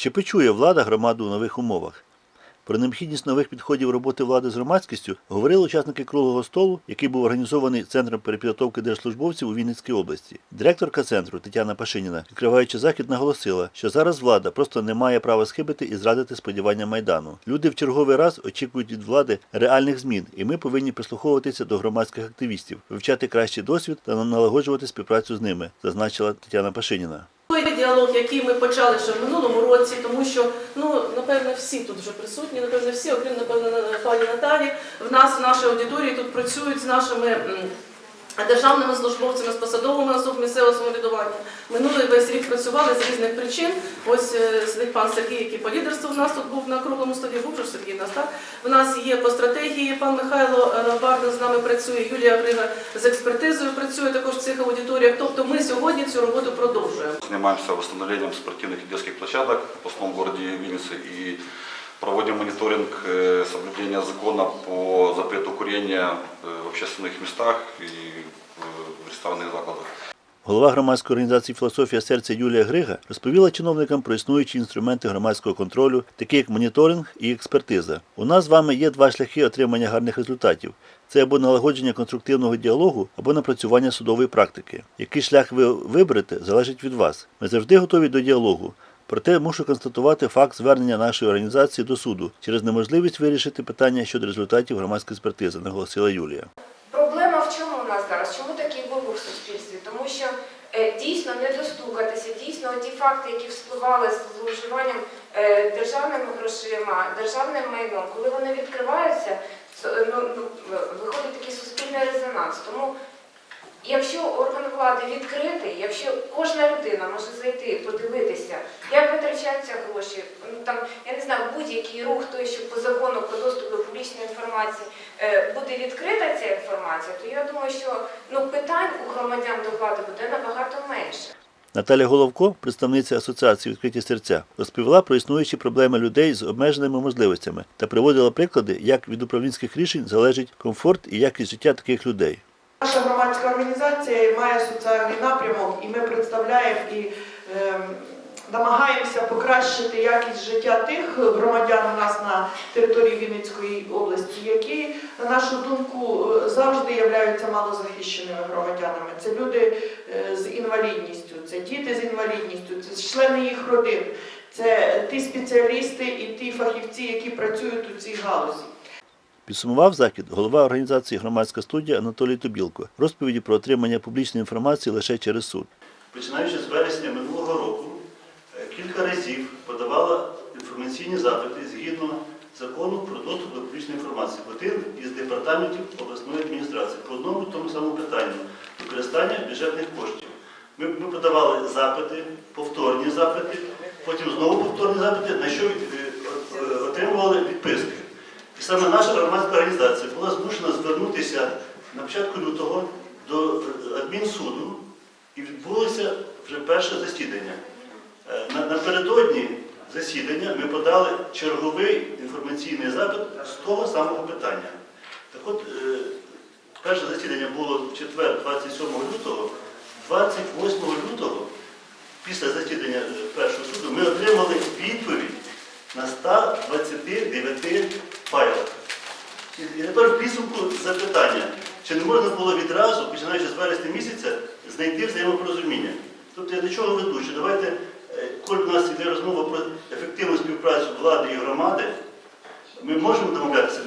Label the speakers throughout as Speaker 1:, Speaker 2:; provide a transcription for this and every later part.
Speaker 1: Чи почує влада громаду у нових умовах? Про необхідність нових підходів роботи влади з громадськістю говорили учасники круглого столу, який був організований Центром перепідготовки держслужбовців у Вінницькій області. Директорка центру Тетяна Пашиніна, відкриваючи захід, наголосила, що зараз влада просто не має права схибити і зрадити сподівання майдану. Люди в черговий раз очікують від влади реальних змін, і ми повинні прислуховуватися до громадських активістів, вивчати кращий досвід та налагоджувати співпрацю з ними, зазначила Тетяна Пашиніна.
Speaker 2: Той діалог, який ми почали ще в минулому році, тому що ну напевно всі тут вже присутні, напевно, всі, окрім напевно пані Наталі, в нас в нашій аудиторії тут працюють з нашими. Державними службовцями з посадовими особ місцевого самоврядування минулий весь рік працювали з різних причин. Ось е, сидить пан Сергій, який по лідерству в нас тут був на круглому столі. Був же Сергій нас так. В нас є по стратегії. Пан Михайло е, Бардин з нами працює. Юлія Грига з експертизою працює також в цих аудиторіях. Тобто ми сьогодні цю роботу продовжуємо.
Speaker 3: Занимаемся восстановлением спортивных и детских площадок в основном городе Винницы и проводим мониторинг э, соблюдения закона по запрету курения э, в общественных местах и э, в ресторанных закладах.
Speaker 1: Голова громадської організації Філософія серця Юлія Грига розповіла чиновникам про існуючі інструменти громадського контролю, такі як моніторинг і експертиза. У нас з вами є два шляхи отримання гарних результатів: це або налагодження конструктивного діалогу, або напрацювання судової практики. Який шлях ви виберете, залежить від вас. Ми завжди готові до діалогу. Проте мушу констатувати факт звернення нашої організації до суду через неможливість вирішити питання щодо результатів громадської експертизи, наголосила Юлія.
Speaker 4: Проблема в чому у нас зараз? Чому такий вибух в суспільстві? Тому що е, дійсно не достукатися, дійсно ті факти, які вспливали з зловживанням е, державними грошима, державним майном, коли вони відкриваються, ну, ну, виходить такий суспільний резонанс. Тому Якщо орган влади відкритий, якщо кожна людина може зайти, подивитися, як витрачаються гроші, ну там я не знаю, будь-який рух, той, що по закону про доступ до публічної інформації е, буде відкрита ця інформація, то я думаю, що ну питань у громадян до влади буде набагато менше.
Speaker 1: Наталя Головко, представниця Асоціації відкриті серця, розповіла про існуючі проблеми людей з обмеженими можливостями та приводила приклади, як від управлінських рішень залежить комфорт і якість життя таких людей.
Speaker 5: Наша громадська організація має соціальний напрямок, і ми представляємо і ем, намагаємося покращити якість життя тих громадян у нас на території Вінницької області, які, на нашу думку, завжди являються малозахищеними громадянами. Це люди е, з інвалідністю, це діти з інвалідністю, це члени їх родин, це ті спеціалісти і ті фахівці, які працюють у цій галузі.
Speaker 1: Підсумував захід голова організації Громадська студія Анатолій Тобілко розповіді про отримання публічної інформації лише через суд. Починаючи з вересня минулого року, е, кілька разів подавала інформаційні запити згідно закону про доступ до публічної інформації. Один із департаментів обласної адміністрації по одному тому самому питанню використання бюджетних коштів. Ми, подавали запити, повторні запити, потім знову повторні запити, на що від- саме наша громадська організація була змушена звернутися на початку лютого до е, адмінсуду і відбулося вже перше засідання. Е, Напередодні засідання ми подали черговий інформаційний запит з того самого питання. Так от, е, перше засідання було в четвер, 27 лютого, 28 лютого, після засідання е, першого суду, ми отримали відповідь на 129 файлах. І і тепер в підсумку запитання, чи не можна було відразу, починаючи з вересня місяця, знайти взаємопорозуміння? Тобто я до чого веду? Що давайте, е, коли в нас йде розмова про ефективну співпрацю влади і громади, ми можемо домовлятися.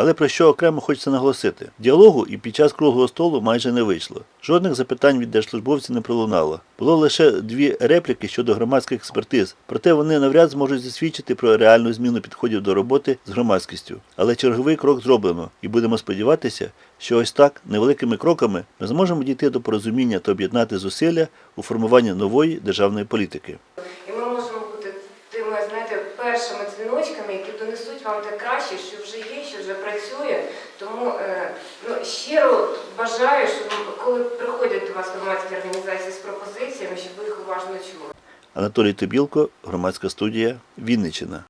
Speaker 1: Але про що окремо хочеться наголосити? Діалогу і під час круглого столу майже не вийшло. Жодних запитань від держслужбовців не пролунало. Було лише дві репліки щодо громадських експертиз, проте вони навряд зможуть засвідчити про реальну зміну підходів до роботи з громадськістю. Але черговий крок зроблено, і будемо сподіватися, що ось так, невеликими кроками, ми зможемо дійти до порозуміння та об'єднати зусилля у формуванні нової державної політики.
Speaker 4: І ми можемо бути тими, знаєте, першими дзвіночками, які донесуть вам те краще, що вже є, що вже працює. Тому е, ну, щиро бажаю, щоб коли приходять до вас громадські організації з пропозиціями, щоб ви їх уважно чули.
Speaker 1: Анатолій Тобілко, громадська студія Вінниччина.